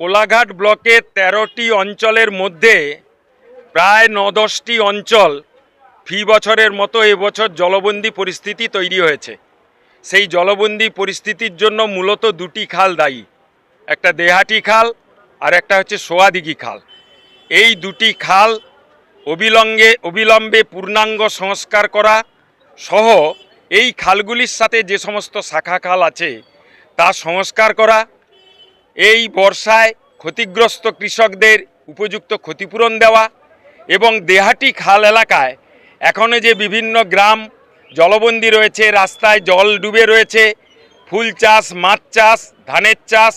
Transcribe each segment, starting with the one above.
কোলাঘাট ব্লকের তেরোটি অঞ্চলের মধ্যে প্রায় ন দশটি অঞ্চল ফি বছরের মতো এবছর জলবন্দি পরিস্থিতি তৈরি হয়েছে। সেই জলবন্দি পরিস্থিতির জন্য মূলত দুটি খাল দায়ী, একটা দেহাটি খাল আর একটা হচ্ছে সোয়াদিঘি খাল। এই দুটি খাল অবিলম্বে অবিলম্বে পূর্ণাঙ্গ সংস্কার করা সহ এই খালগুলির সাথে যে সমস্ত শাখা খাল আছে তা সংস্কার করা এই বর্ষায় ক্ষতিগ্রস্ত কৃষকদের উপযুক্ত ক্ষতিপূরণ দেওয়া এবং দেহাটি খাল এলাকায় এখনও যে বিভিন্ন গ্রাম জলবন্দী রয়েছে, রাস্তায় জল ডুবে রয়েছে, ফুল চাষ, মাছ চাষ, ধানের চাষ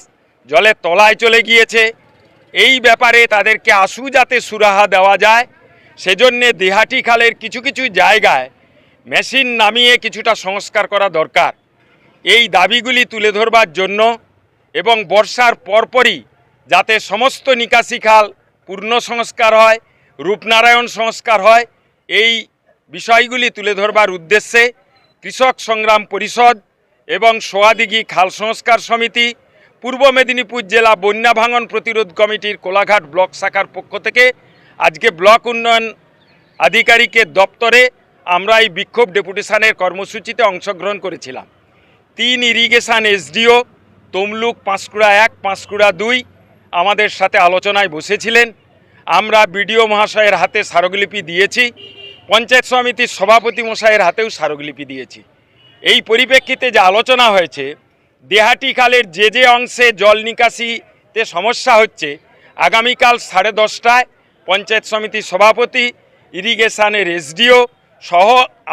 জলের তলায় চলে গিয়েছে। এই ব্যাপারে তাদেরকে আশু যাতে সুরাহা দেওয়া যায়, সেজন্যে দেহাটি খালের কিছু কিছু জায়গায় মেশিন নামিয়ে কিছুটা সংস্কার করা দরকার। এই দাবিগুলি তুলে ধরবার জন্য এবং বর্ষার পরপরই যাতে সমস্ত নিকাশি খাল পূর্ণ সংস্কার হয়, রূপনারায়ণ সংস্কার হয়, এই বিষয়গুলি তুলে ধরবার উদ্দেশ্যে কৃষক সংগ্রাম পরিষদ এবং সোয়াদিঘি খাল সংস্কার সমিতি, পূর্ব মেদিনীপুর জেলা বন্যা ভাঙন প্রতিরোধ কমিটির কোলাঘাট ব্লক শাখার পক্ষ থেকে আজকে ব্লক উন্নয়ন আধিকারিকের দপ্তরে আমরা এই বিক্ষোভ ডেপুটেশনের কর্মসূচিতে অংশগ্রহণ করেছিলাম। তিন ইরিগেশন এসডিও তমলুক পাঁশকুড়া এক, পাঁশকুড়া দুই আমাদের সাথে আলোচনায় বসেছিলেন। আমরা বিডিও মহাশয়ের হাতে স্মারকলিপি দিয়েছি, পঞ্চায়েত সমিতির সভাপতি মশাইয়ের হাতেও স্মারকলিপি দিয়েছি। এই পরিপ্রেক্ষিতে যে আলোচনা হয়েছে দেহাটি খালের যে যে অংশে জল নিকাশিতে সমস্যা হচ্ছে, আগামীকাল সাড়ে দশটায় পঞ্চায়েত সমিতির সভাপতি, ইরিগেশনের এসডিও সহ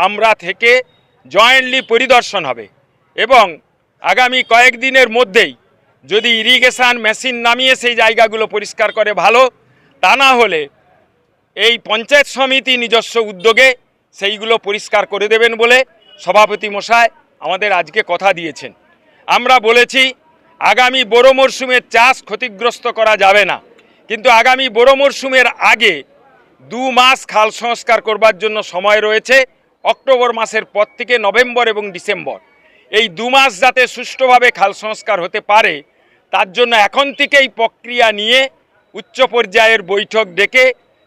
আমরা থেকে জয়েন্টলি পরিদর্শন হবে এবং আগামী কয়েকদিনের মধ্যেই যদি ইরিগেশন মেশিন নামিয়ে সেই জায়গাগুলো পরিষ্কার করে ভালো, তা না হলে এই পঞ্চায়েত সমিতি নিজস্ব উদ্যোগে সেইগুলো পরিষ্কার করে দেবেন বলে সভাপতি মশাই আমাদের আজকে কথা দিয়েছেন। আমরা বলেছি, আগামী বড় মরশুমের চাষ ক্ষতিগ্রস্ত করা যাবে না। কিন্তু আগামী বড় মরশুমের আগে দু মাস খাল সংস্কার করবার জন্য সময় রয়েছে। অক্টোবর মাসের পর থেকে নভেম্বর এবং ডিসেম্বর। এই দু মাস যাতে সুষ্ঠুভাবে খাল সংস্কার হতে পারে, তার জন্য এখন থেকেই প্রক্রিয়া নিয়ে উচ্চ পর্যায়ের বৈঠক ডেকে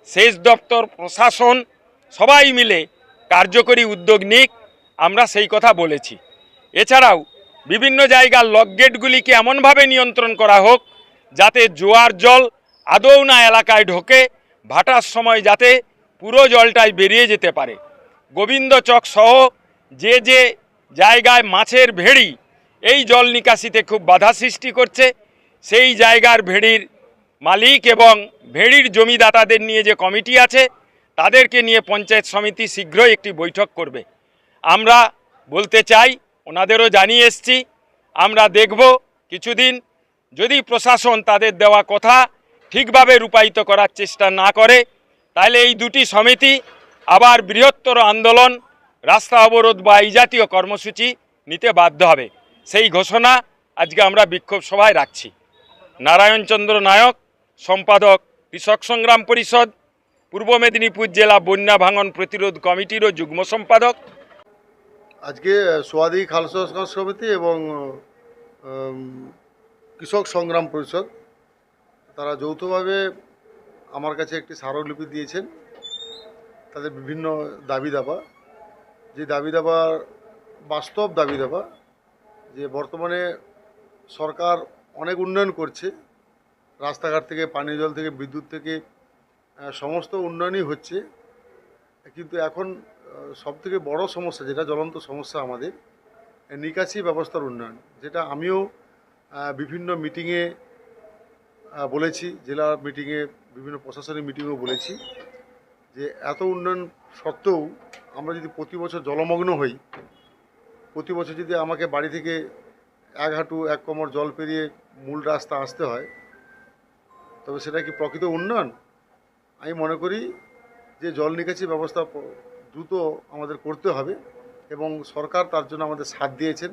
সেচ দপ্তর, প্রশাসন সবাই মিলে কার্যকরী উদ্যোগ নিক, আমরা সেই কথা বলেছি। এছাড়াও বিভিন্ন জায়গার লকগেটগুলিকে এমনভাবে নিয়ন্ত্রণ করা হোক, যাতে জোয়ার জল আদৌ না এলাকায় ঢোকে, ভাটার সময় যাতে পুরো জলটাই বেরিয়ে যেতে পারে। গোবিন্দ চক সহ যে যে জায়গায় মাছের ভেড়ি। এই জল নিকাশিতে খুব বাধা সৃষ্টি করছে। সেই জায়গার ভেড়ির মালিক এবং ভেড়ির জমিদাতাদের নিয়ে যে কমিটি আছে, তাদেরকে নিয়ে পঞ্চায়েত সমিতি শীঘ্রই একটি বৈঠক করবে। আমরা বলতে চাই, ওনাদেরও জানিয়ে এসছি, আমরা দেখব কিছুদিন যদি প্রশাসন তাদের দেওয়া কথা ঠিকভাবে রূপায়িত করার চেষ্টা না করে, তাহলে এই দুটি সমিতি আবার বৃহত্তর আন্দোলন রাস্তা অবরোধ বা এই জাতীয় কর্মসূচি নিতে বাধ্য হবে। সেই ঘোষণা আজকে আমরা বিক্ষোভ সভায় রাখছি। নারায়ণচন্দ্র নায়ক, সম্পাদক কৃষক সংগ্রাম পরিষদ, পূর্ব মেদিনীপুর জেলা বন্যা ভাঙন প্রতিরোধ কমিটিরও যুগ্ম সম্পাদক। আজকে সোয়াদি খাল সংস্কার সমিতি এবং কৃষক সংগ্রাম পরিষদ, তারা যৌথভাবে আমার কাছে একটি স্মারকলিপি দিয়েছেন। তাদের বিভিন্ন দাবি দাবা। যে দাবি দাবার, বাস্তব দাবি দাবা যে বর্তমানে সরকার অনেক উন্নয়ন করছে। রাস্তাঘাট থেকে, পানীয় জল থেকে, বিদ্যুৎ থেকে সমস্ত উন্নয়নই হচ্ছে। কিন্তু এখন সব থেকে বড় সমস্যা, যেটা জ্বলন্ত সমস্যা আমাদের নিকাশি ব্যবস্থার উন্নয়ন। যেটা আমিও বিভিন্ন মিটিংয়ে বলেছি, জেলা মিটিংয়ে বিভিন্ন প্রশাসনিক মিটিংয়েও বলেছি, যে এত উন্নয়ন সত্ত্বেও আমরা যদি প্রতি বছর জলমগ্ন হই, প্রতি বছর যদি আমাকে বাড়ি থেকে এক হাঁটু, এক কোমর জল পেরিয়ে মূল রাস্তা আসতে হয়, তবে সেটা কি প্রকৃত উন্নয়ন? আমি মনে করি যে জল নিকাশি ব্যবস্থা দ্রুত আমাদের করতে হবে এবং সরকার তার জন্য আমাদের সাথ দিয়েছেন।